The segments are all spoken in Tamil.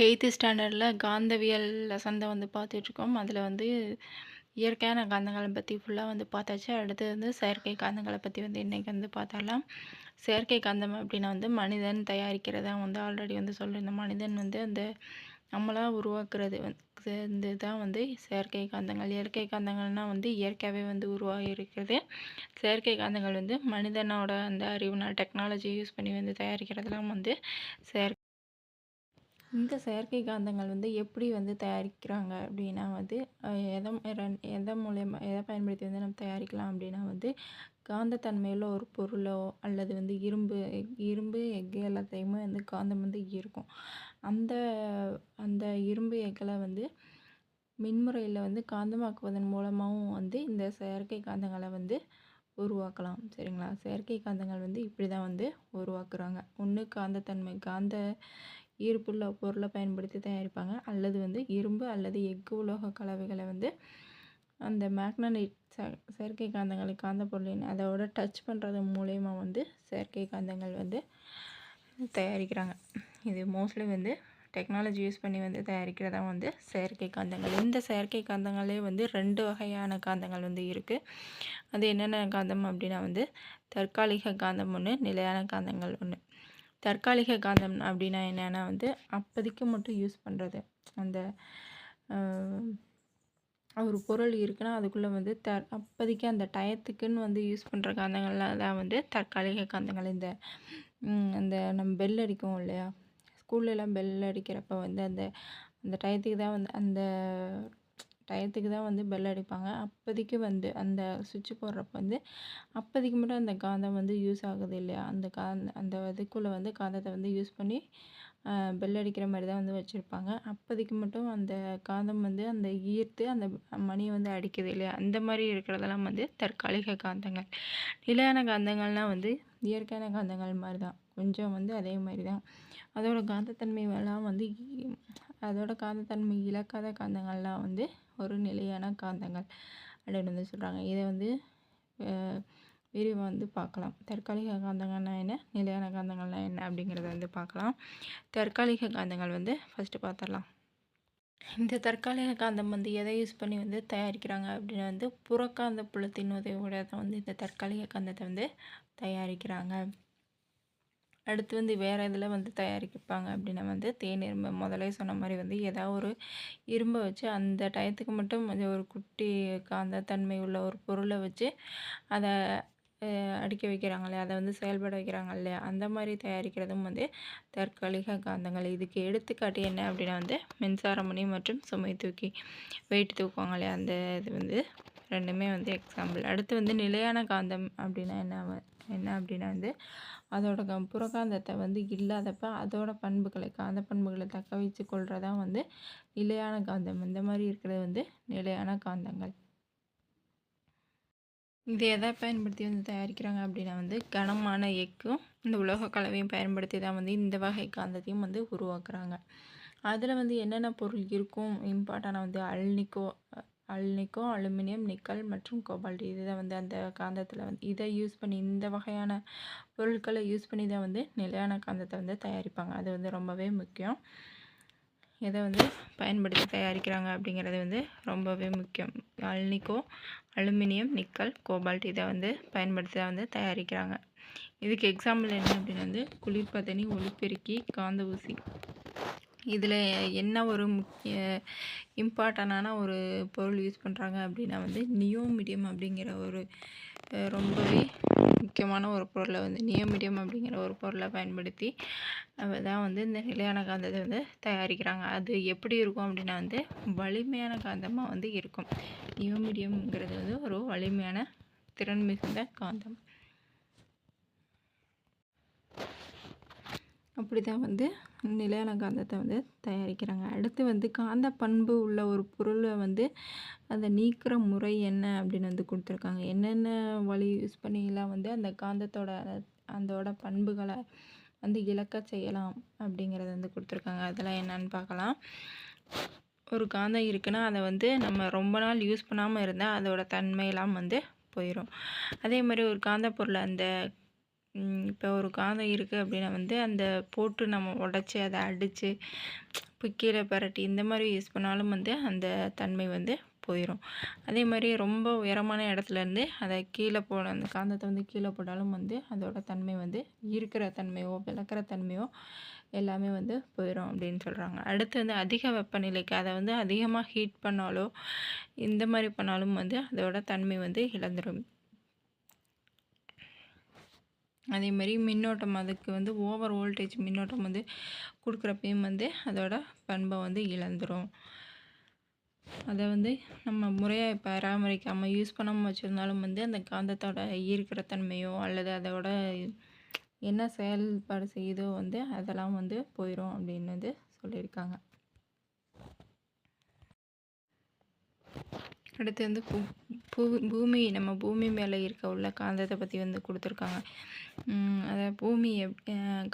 எயித்து ஸ்டாண்டர்டில் காந்தவியல் லெசன் தான் வந்து பார்த்துட்ருக்கோம். அதில் வந்து இயற்கையான காந்தங்களை பற்றி ஃபுல்லாக வந்து பார்த்தாச்சு. அடுத்து வந்து செயற்கை காந்தங்களை பற்றி வந்து இன்றைக்கி வந்து பார்த்தாலாம் செயற்கை காந்தம் அப்படின்னா வந்து மனிதன் தயாரிக்கிறதா வந்து ஆல்ரெடி வந்து சொல்லியிருந்தோம் மனிதன் வந்து அந்த நம்மளாக உருவாக்குறது வந்து தான் வந்து செயற்கை காந்தங்கள். இயற்கை காந்தங்கள்னால் வந்து இயற்கையாகவே வந்து உருவாகி இருக்கிறது செயற்கை காந்தங்கள் வந்து மனிதனோட அந்த அறிவுனால் டெக்னாலஜி யூஸ் பண்ணி வந்து தயாரிக்கிறதெல்லாம் வந்து செயற்கை இந்த செயற்கை காந்தங்கள் வந்து எப்படி வந்து தயாரிக்கிறாங்க அப்படின்னா வந்து எதை எதை மூலயமா எதை பயன்படுத்தி வந்து நம்ம தயாரிக்கலாம் அப்படின்னா வந்து காந்தத்தன்மையில் ஒரு பொருளோ அல்லது வந்து இரும்பு இரும்பு எஃகு எல்லாத்தையுமே வந்து காந்தம் வந்து இருக்கும் அந்த அந்த இரும்பு எக்களை வந்து மின்முறையில் வந்து காந்தமாக்குவதன் மூலமாகவும் வந்து இந்த செயற்கை காந்தங்களை வந்து உருவாக்கலாம். சரிங்களா? செயற்கை காந்தங்கள் வந்து இப்படி தான் வந்து உருவாக்குறாங்க. ஒன்று காந்தத்தன்மை காந்த ஈர்ப்புள்ள பொருளை பயன்படுத்தி தயாரிப்பாங்க. அல்லது வந்து இரும்பு அல்லது எஃகு உலோக கலவைகளை வந்து அந்த மேக்னனைட் ச செயற்கை காந்தங்களை காந்த பொருளின் அதோட டச் பண்ணுறது மூலயமா வந்து செயற்கை காந்தங்கள் வந்து தயாரிக்கிறாங்க. இது மோஸ்ட்லி வந்து டெக்னாலஜி யூஸ் பண்ணி வந்து தயாரிக்கிறதா வந்து செயற்கை காந்தங்கள். இந்த செயற்கை காந்தங்களே வந்து ரெண்டு வகையான காந்தங்கள் வந்து இருக்குது அது என்னென்ன காந்தம் அப்படின்னா வந்து தற்காலிக காந்தம் ஒன்று நிலையான காந்தங்கள் ஒன்று தற்காலிக காந்தம் அப்படின்னா என்னென்னா வந்து அப்போதைக்கு மட்டும் யூஸ் பண்ணுறது. அந்த ஒரு பொருள் இருக்குன்னா அதுக்குள்ளே வந்து த அப்போதைக்கு அந்த டயத்துக்குன்னு வந்து யூஸ் பண்ணுற காந்தங்கள்லாம் தான் வந்து தற்காலிக காந்தங்கள். இந்த அந்த நம்ம பெல் அடிக்கும் இல்லையா? ஸ்கூல்லலாம் பெல் அடிக்கிறப்ப வந்து அந்த அந்த டயத்துக்கு தான் வந்து அந்த டயத்துக்கு தான் வந்து பெல் அடிப்பாங்க. அப்போதைக்கு வந்து அந்த சுவிட்ச் போடுறப்ப வந்து அப்போதைக்கு மட்டும் அந்த காந்தம் வந்து யூஸ் ஆகுது இல்லையா? அந்த காந்த அந்த இதுக்குள்ளே வந்து காந்தத்தை வந்து யூஸ் பண்ணி பெல் அடிக்கிற மாதிரி தான் வந்து வச்சுருப்பாங்க. அப்போதைக்கு மட்டும் அந்த காந்தம் வந்து அந்த ஈர்த்து அந்த மணியை வந்து அடிக்குது இல்லையா? அந்த மாதிரி இருக்கிறதெல்லாம் வந்து தற்காலிக காந்தங்கள். நிலையான காந்தங்கள்லாம் வந்து இயற்கையான காந்தங்கள் மாதிரி தான் கொஞ்சம் வந்து அதே மாதிரி தான் அதோடய காந்தத்தன்மை எல்லாம் வந்து அதோட காந்தத்தன்மை இழக்காத காந்தங்கள்லாம் வந்து ஒரு நிலையான காந்தங்கள் அப்படின்னு வந்து சொல்கிறாங்க இதை வந்து விரிவாக வந்து பார்க்கலாம். தற்காலிக காந்தங்கள்னா என்ன? நிலையான காந்தங்கள்னா என்ன அப்படிங்கிறத வந்து பார்க்கலாம். தற்காலிக காந்தங்கள் வந்து ஃபஸ்ட்டு பார்த்துடலாம். இந்த தற்காலிக காந்தம் வந்து எதை யூஸ் பண்ணி வந்து தயாரிக்கிறாங்க அப்படின்னு வந்து புறக்காந்த புலத்தின் உதவியோட தான் வந்து இந்த தற்காலிக காந்தத்தை வந்து தயாரிக்கிறாங்க. அடுத்து வந்து வேறு இதில் வந்து தயாரிப்பாங்க அப்படின்னா வந்து தேன் இரும்பு முதலே சொன்ன மாதிரி வந்து ஏதாவது ஒரு இரும்பை வச்சு அந்த டயத்துக்கு மட்டும் கொஞ்சம் ஒரு குட்டி காந்த தன்மை உள்ள ஒரு பொருளை வச்சு அதை அடிக்க வைக்கிறாங்க இல்லையா? அதை வந்து செயல்பட வைக்கிறாங்க இல்லையா? அந்த மாதிரி தயாரிக்கிறதும் வந்து தற்காலிக காந்தங்கள். இதுக்கு எடுத்துக்காட்டு என்ன அப்படின்னா வந்து மின்சாரமணி மற்றும் சுமை தூக்கி வெயிட் தூக்குவாங்க இல்லையா? அந்த இது வந்து ரெண்டுமே வந்து எக்ஸாம்பிள் அடுத்து வந்து நிலையான காந்தம் அப்படின்னா என்ன என்ன அப்படின்னா வந்து அதோட க வந்து இல்லாதப்ப அதோட பண்புகளை காந்த பண்புகளை தக்க வச்சு கொள்றதான் வந்து நிலையான காந்தம். இந்த மாதிரி இருக்கிறது வந்து நிலையான காந்தங்கள். இது எதை பயன்படுத்தி வந்து தயாரிக்கிறாங்க அப்படின்னா வந்து கனமான எக்கும் இந்த உலோக கலவையும் பயன்படுத்தி தான் வந்து இந்த வகை காந்தத்தையும் வந்து உருவாக்குறாங்க. அதில் வந்து என்னென்ன பொருள் இருக்கும்? இம்பார்ட்டான வந்து அல்னிக்கோ அல்னிக்கோ அலுமினியம் நிக்கல் மற்றும் கோபால்ட். இதுதான் வந்து அந்த காந்தத்தில் வந்து இதை யூஸ் பண்ணி இந்த வகையான பொருட்களை யூஸ் பண்ணி தான் வந்து நிலையான காந்தத்தை வந்து தயாரிப்பாங்க. அது வந்து ரொம்பவே முக்கியம். எதை வந்து பயன்படுத்தி தயாரிக்கிறாங்க அப்படிங்கிறது வந்து ரொம்பவே முக்கியம். அல்னிக்கோ அலுமினியம் நிக்கல் கோபால்ட் இதை வந்து பயன்படுத்தி தான் வந்து தயாரிக்கிறாங்க. இதுக்கு எக்ஸாம்பிள் என்ன அப்படின்னா வந்து குளிர்பதனி ஒளிப்பெருக்கி காந்த ஊசி. இதில் என்ன ஒரு முக்கிய இம்பார்ட்டனான ஒரு பொருள் யூஸ் பண்ணுறாங்க அப்படின்னா வந்து நியோமிடியம் அப்படிங்கிற ஒரு ரொம்பவே முக்கியமான ஒரு பொருளை வந்து நியோமிடியம் அப்படிங்கிற ஒரு பொருளை பயன்படுத்தி தான் வந்து இந்த நிலையான காந்தத்தை வந்து தயாரிக்கிறாங்க. அது எப்படி இருக்கும் அப்படின்னா வந்து வலிமையான காந்தமாக வந்து இருக்கும். நியோமிடியம்ங்கிறது வந்து ஒரு வலிமையான திறன் மிகுந்த காந்தம். அப்படி தான் வந்து நிலையான காந்தத்தை வந்து தயாரிக்கிறாங்க. அடுத்து வந்து காந்த பண்பு உள்ள ஒரு பொருளை வந்து அதை நீக்கிற முறை என்ன அப்படின்னு வந்து கொடுத்துருக்காங்க. என்னென்ன வழி யூஸ் பண்ணிலாம் வந்து அந்த காந்தத்தோட அதோட பண்புகளை வந்து இழக்க செய்யலாம் அப்படிங்கிறத வந்து கொடுத்துருக்காங்க. அதெல்லாம் என்னன்னு பார்க்கலாம். ஒரு காந்தம் இருக்குன்னா அதை வந்து நம்ம ரொம்ப நாள் யூஸ் பண்ணாமல் இருந்தால் அதோட தன்மையெல்லாம் வந்து போயிடும் அதே மாதிரி ஒரு காந்த பொருளை அந்த இப்போ ஒரு காந்தம் இருக்குது அப்படின்னா வந்து அந்த போட்டு நம்ம உடச்சி அதை அடித்து இப்போ கீழே பரட்டி இந்த மாதிரி யூஸ் பண்ணாலும் வந்து அந்த தன்மை வந்து போயிடும் அதே மாதிரி ரொம்ப உயரமான இடத்துலேருந்து அதை கீழே போட அந்த காந்தத்தை வந்து கீழே போட்டாலும் வந்து அதோட தன்மை வந்து இருக்கிற தன்மையோ விளக்குற தன்மையோ எல்லாமே வந்து போயிடும் அப்படின்னு சொல்கிறாங்க அடுத்து வந்து அதிக வெப்பநிலைக்கு அதை வந்து அதிகமாக ஹீட் பண்ணாலோ இந்த மாதிரி பண்ணாலும் வந்து அதோட தன்மை வந்து இழந்துடும் அதே மாதிரி மின்னோட்டம் அதுக்கு வந்து ஓவர் வோல்டேஜ் மின்னோட்டம் வந்து கொடுக்குறப்பையும் வந்து அதோட பண்பை வந்து இழந்துடும் அதை வந்து நம்ம முறையாக பராமரிக்காமல் யூஸ் பண்ணாமல் வச்சுருந்தாலும் வந்து அந்த காந்தத்தோட ஈர்க்கிற தன்மையோ அல்லது அதோட என்ன செயல்பாடு செய்யுதோ வந்து அதெல்லாம் வந்து போயிடும் அப்படின்னு வந்து சொல்லியிருக்காங்க. அடுத்து வந்து பூ பூ பூமி நம்ம பூமி மேலே இருக்க உள்ள காந்தத்தை பற்றி வந்து கொடுத்துருக்காங்க. அதை பூமி எப்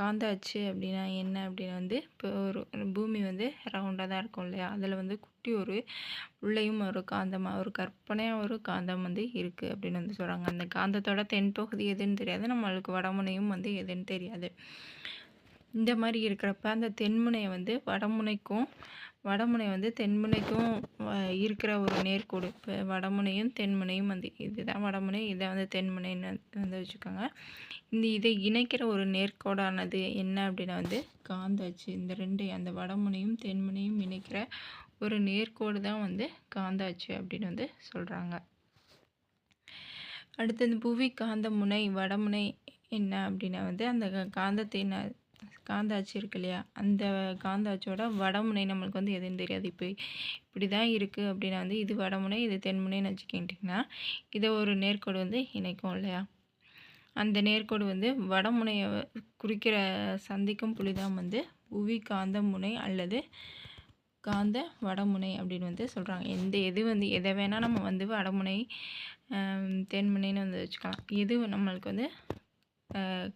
காந்த அச்சு அப்படின்னா என்ன அப்படின்னா வந்து இப்போ ஒரு பூமி வந்து ரவுண்டாக தான் இருக்கும் இல்லையா? அதில் வந்து குட்டி ஒரு உள்ளேயும் ஒரு காந்தமாக ஒரு கற்பனையாக ஒரு காந்தம் வந்து இருக்குது அப்படின்னு வந்து சொல்கிறாங்க அந்த காந்தத்தோட தென்பகுதி எதுன்னு தெரியாது. நம்மளுக்கு வடமுனையும் வந்து எதுன்னு தெரியாது. இந்த மாதிரி இருக்கிறப்ப அந்த தென்முனையை வந்து வடமுனைக்கும் வடமுனை வந்து தென்முனைக்கும் இருக்கிற ஒரு நேர்கோடு. இப்போ வடமுனையும் தென்முனையும் வந்து இதுதான் வடமுனை இதை வந்து தென்முனைன்னு வந்து வச்சுக்கோங்க. இந்த இதை இணைக்கிற ஒரு நேர்கோடானது என்ன அப்படின்னா வந்து காந்தாச்சு. இந்த ரெண்டு அந்த வடமுனையும் தென்முனையும் இணைக்கிற ஒரு நேர்கோடு தான் வந்து காந்தாட்சி அப்படின்னு வந்து சொல்கிறாங்க அடுத்து இந்த புவி காந்த முனை வடமுனை என்ன அப்படின்னா வந்து அந்த காந்தத்தின் காந்தாச்சு இருக்கு இல்லையா? அந்த காந்த வடமுனை நம்மளுக்கு வந்து எதுன்னு தெரியாது. இப்போ இப்படி தான் இருக்குது அப்படின்னா வந்து இது வடமுனை இது தென்முனைன்னு வச்சுக்கிட்டிங்கன்னா இதை ஒரு நேர்கோடு வந்து இணைக்கும் இல்லையா? அந்த நேர்கோடு வந்து வடமுனையை குறிக்கிற சந்திக்கும் புள்ளி வந்து புவி காந்த முனை அல்லது காந்த வடமுனை அப்படின்னு வந்து சொல்கிறாங்க எந்த எது வந்து எதை வேணால் நம்ம வந்து வடமுனை தென்முனைன்னு வந்து வச்சுக்கலாம். எது நம்மளுக்கு வந்து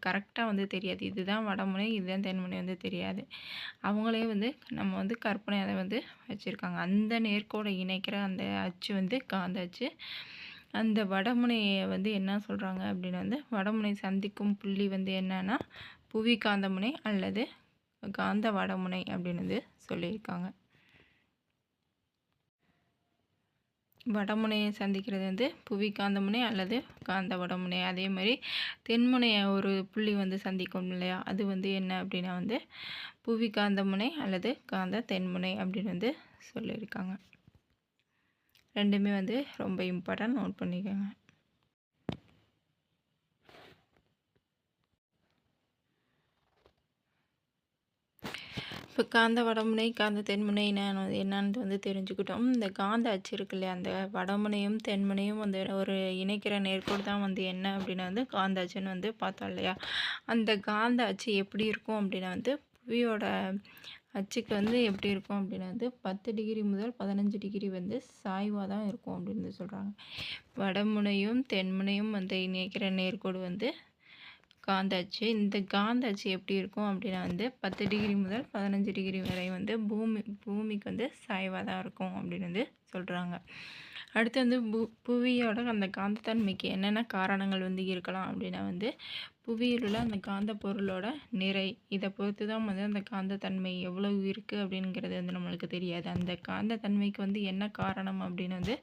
கரெக்டாக வந்து தெரியாது. இதுதான் வடமுனை இதுதான் தென்முனை வந்து தெரியாது. அவங்களே வந்து நம்ம வந்து கற்பனை அதை வந்து வச்சுருக்காங்க. அந்த நேர்கோடை இணைக்கிற அந்த அச்சு வந்து காந்த அச்சு. அந்த வடமுனையை வந்து என்ன சொல்கிறாங்க அப்படின்னு வந்து வடமுனை சந்திக்கும் புள்ளி வந்து என்னன்னா புவி காந்தமுனை அல்லது காந்த வடமுனை அப்படின்னு வந்து சொல்லியிருக்காங்க. வடமுனையை சந்திக்கிறது வந்து புவி காந்தமுனை அல்லது காந்த வடமுனை. அதே மாதிரி தென்முனையை ஒரு புள்ளி வந்து சந்திக்கும் இல்லையா? அது வந்து என்ன அப்படின்னா வந்து புவி காந்தமுனை அல்லது காந்த தென்முனை அப்படின்னு வந்து சொல்லியிருக்காங்க. ரெண்டுமே வந்து ரொம்ப இம்பார்ட்டன்ட் நோட் பண்ணிக்கோங்க. இப்போ காந்த வடமுனை காந்த தென்முனை என்னன்னு வந்து தெரிஞ்சுக்கிட்டோம். இந்த காந்த அச்சு இருக்கு இல்லையா அந்த வடமுனையும் தென்முனையும் வந்து ஒரு இணைக்கிற நேர்கோடு தான் வந்து என்ன அப்படின்னா வந்து காந்த அச்சுன்னு வந்து பார்த்தோம் இல்லையா? அந்த காந்த அச்சு எப்படி இருக்கும் அப்படின்னா வந்து புவியோட அச்சுக்கு வந்து எப்படி இருக்கும் அப்படின்னா வந்து பத்து டிகிரி முதல் பதினஞ்சு டிகிரி வந்து சாய்வாக தான் இருக்கும் அப்படின்னு சொல்கிறாங்க வடமுனையும் தென்முனையும் வந்து இணைக்கிற நேர்கோடு வந்து காந்த அச்சு இந்த காந்த அச்சு எப்படி இருக்கும் அப்படின்னா வந்து பத்து டிகிரி முதல் பதினஞ்சு டிகிரி வரை வந்து பூமி பூமிக்கு வந்து சாய்வாக தான் இருக்கும் அப்படின்னு வந்து சொல்கிறாங்க அடுத்து வந்து பூ புவியோட அந்த காந்தத்தன்மைக்கு என்னென்ன காரணங்கள் வந்து இருக்கலாம் அப்படின்னா வந்து புவியில் உள்ள அந்த காந்த பொருளோட நிறை இதை பொறுத்து தான் வந்து அந்த காந்தத்தன்மை எவ்வளோ இருக்குது அப்படிங்கிறது வந்து நம்மளுக்கு தெரியாது. அந்த காந்தத்தன்மைக்கு வந்து என்ன காரணம் அப்படின்னு வந்து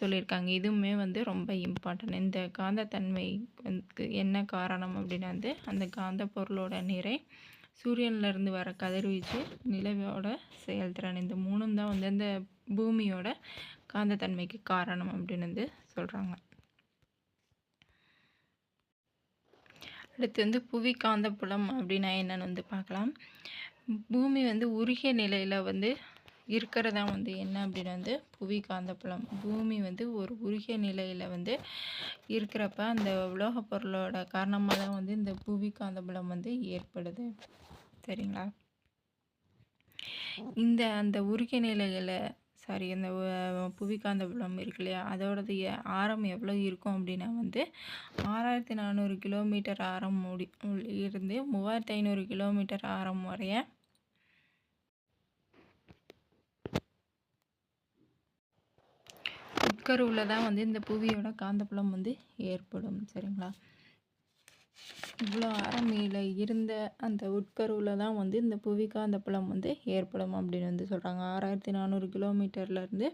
சொல்லியிருக்காங்க. இதுவுமே வந்து ரொம்ப இம்பார்ட்டன்ட் இந்த காந்தத்தன்மை வந்து என்ன காரணம் அப்படின்னா வந்து அந்த காந்த பொருளோட நிறை சூரியன்லேருந்து வர கதிர்வீச்சு நிலவோட செயல்திறன். இந்த மூணும் தான் வந்து அந்த பூமியோட காந்தத்தன்மைக்கு காரணம் அப்படின்னு வந்து சொல்கிறாங்க அடுத்து வந்து புவி காந்தப்புலம் அப்படின்னா என்னென்னு வந்து பார்க்கலாம். பூமி வந்து உருகிய நிலையில் வந்து இருக்கிறதா வந்து என்ன அப்படின்னா வந்து புவி காந்தப்புலம் பூமி வந்து ஒரு உருகிய நிலையில் வந்து இருக்கிறப்ப அந்த உலோக பொருளோட காரணமாக தான் வந்து இந்த புவி காந்தப்புலம் வந்து ஏற்படுது. சரிங்களா? இந்த அந்த உருகிய நிலையில் சாரி அந்த புவி காந்தபுலம் இருக்கு இல்லையா? அதோடது ஆரம் எவ்வளோ இருக்கும் அப்படின்னா வந்து ஆறாயிரத்தி நானூறு கிலோமீட்டர் ஆரம் முடி இருந்து மூவாயிரத்தி ஐநூறு கிலோமீட்டர் ஆரம் வரைய உட்கருவில் தான் வந்து இந்த புவியோட காந்தப்புலம் வந்து ஏற்படும். சரிங்களா? இவ்வளோ அரமையில் இருந்த அந்த உட்கருவில் தான் வந்து இந்த புவி புலம் வந்து ஏற்படும் அப்படின்னு வந்து சொல்கிறாங்க ஆறாயிரத்தி நானூறு கிலோமீட்டர்லேருந்து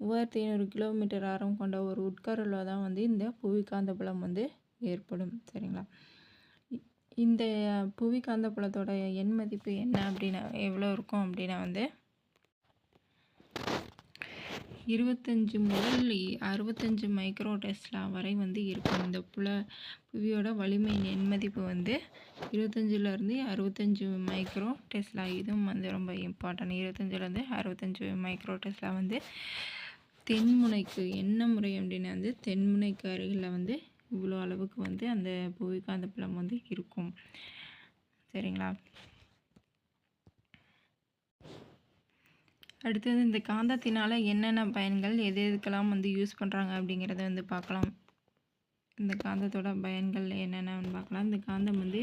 மூவாயிரத்தி ஐநூறு கிலோமீட்டர் ஆரம் கொண்ட ஒரு உட்கருவில் தான் வந்து இந்த புவி புலம் வந்து ஏற்படும். சரிங்களா? இந்த புவிக்காந்த புலத்தோட எண் மதிப்பு என்ன அப்படின்னா எவ்வளோ இருக்கும் அப்படின்னா வந்து இருபத்தஞ்சி முதல் அறுபத்தஞ்சு மைக்ரோ டெஸ்லா வரை வந்து இருக்கும். இந்த புல புவியோட வலிமை எண் மதிப்பு வந்து இருபத்தஞ்சிலேருந்து அறுபத்தஞ்சு மைக்ரோ டெஸ்லா. இதுவும் வந்து ரொம்ப இம்பார்ட்டன்ட் இருபத்தஞ்சிலேருந்து அறுபத்தஞ்சு மைக்ரோ டெஸ்லா வந்து தென்முனைக்கு என்ன முறை அப்படின்னா வந்து தென்முனைக்கு அருகில் வந்து இவ்வளோ அளவுக்கு வந்து அந்த புவிக்காந்த புலம் வந்து இருக்கும். சரிங்களா? அடுத்தது இந்த காந்தத்தினால் என்னென்ன பயன்கள் எது எதுக்கெல்லாம் வந்து யூஸ் பண்ணுறாங்க அப்படிங்கிறத வந்து பார்க்கலாம். இந்த காந்தத்தோட பயன்கள் என்னென்னு பார்க்கலாம். இந்த காந்தம் வந்து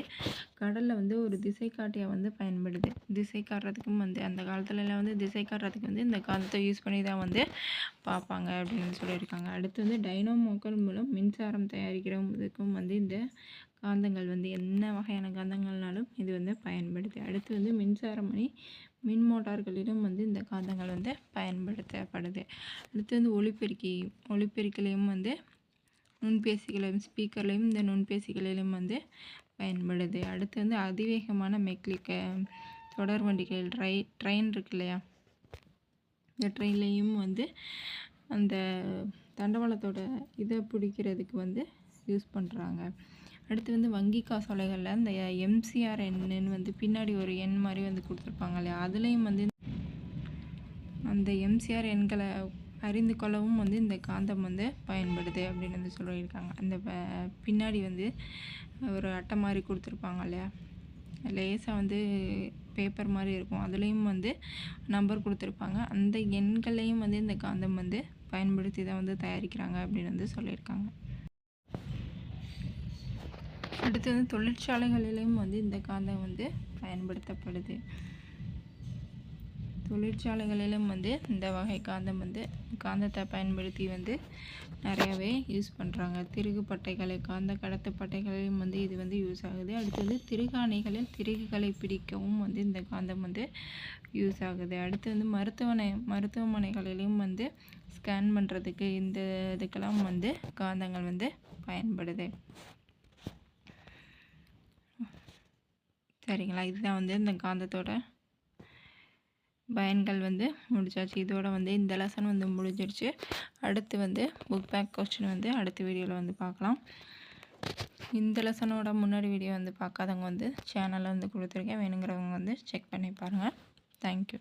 கடலில் வந்து ஒரு திசை காட்டியாக வந்து பயன்படுது. திசை காட்டுறதுக்கும் வந்து அந்த காலத்துலலாம் வந்து திசை காட்டுறதுக்கு வந்து இந்த காந்தத்தை யூஸ் பண்ணி தான் வந்து பார்ப்பாங்க அப்படின்னு சொல்லியிருக்காங்க. அடுத்து வந்து டைனோமோக்கள் மூலம் மின்சாரம் தயாரிக்கிறதுக்கும் வந்து இந்த காந்தங்கள் வந்து என்ன வகையான காந்தங்கள்னாலும் இது வந்து பயன்படுது. அடுத்து வந்து மின்சாரமணி மின் மோட்டார்களிலும் வந்து இந்த காந்தங்கள் வந்து பயன்படுத்தப்படுது. அடுத்து வந்து ஒளிப்பெருக்கி ஒளிப்பெருக்கிலையும் வந்து நுண்பேசிகளையும் ஸ்பீக்கர்லேயும் இந்த நுண்பேசிகளிலும் வந்து பயன்படுது. அடுத்து வந்து அதிவேகமான மெக்லிக்க தொடர் வண்டிகள் ட்ரை ட்ரெயின் இருக்கு இல்லையா? இந்த ட்ரெயின்லேயும் வந்து அந்த தண்டவாளத்தோட இதை பிடிக்கிறதுக்கு வந்து யூஸ் பண்ணுறாங்க அடுத்து வந்து வங்கி காசோலைகளில் இந்த எம்சிஆர் எண்ணுன்னு வந்து பின்னாடி ஒரு எண் மாதிரி வந்து கொடுத்துருப்பாங்க இல்லையா? அதுலேயும் வந்து அந்த எம்சிஆர் எண்களை அறிந்து கொள்ளவும் வந்து இந்த காந்தம் வந்து பயன்படுது அப்படின்னு வந்து சொல்லியிருக்காங்க. அந்த பின்னாடி வந்து ஒரு அட்டை மாதிரி கொடுத்துருப்பாங்க இல்லையா? லேசாக வந்து பேப்பர் மாதிரி இருக்கும். அதுலேயும் வந்து நம்பர் கொடுத்துருப்பாங்க. அந்த எண்களையும் வந்து இந்த காந்தம் வந்து பயன்படுத்தி தான் வந்து தயாரிக்கிறாங்க அப்படின்னு வந்து சொல்லியிருக்காங்க. அடுத்து வந்து தொழிற்சாலைகளிலும் வந்து இந்த காந்தம் வந்து பயன்படுத்தப்படுது. தொழிற்சாலைகளிலும் வந்து இந்த வகை காந்தம் வந்து காந்தத்தை பயன்படுத்தி வந்து நிறையாவே யூஸ் பண்ணுறாங்க திருகு பட்டைகளை காந்த கடத்து பட்டைகளிலும் வந்து இது வந்து யூஸ் ஆகுது. அடுத்தது திருகாணிகளில் திருகுகளை பிடிக்கவும் வந்து இந்த காந்தம் வந்து யூஸ் ஆகுது. அடுத்து வந்து மருத்துவமனை மருத்துவமனைகளிலும் வந்து ஸ்கேன் பண்ணுறதுக்கு இந்த இதுக்கெல்லாம் வந்து காந்தங்கள் வந்து பயன்படுது. சரிங்களா? இதுதான் வந்து இந்த காந்தத்தோட பயன்கள் வந்து முடிச்சாச்சு. இதோட வந்து இந்த லெசன் வந்து முடிஞ்சிருச்சு. அடுத்து வந்து புக் பேக் கொஸ்டின் வந்து அடுத்த வீடியோவில் வந்து பார்க்கலாம். இந்த லெசனோட முன்னாடி வீடியோ வந்து பார்க்காதவங்க வந்து சேனலில் வந்து கொடுத்துருக்கேன். வேணுங்கிறவங்க வந்து செக் பண்ணி பாருங்கள் தேங்க்யூ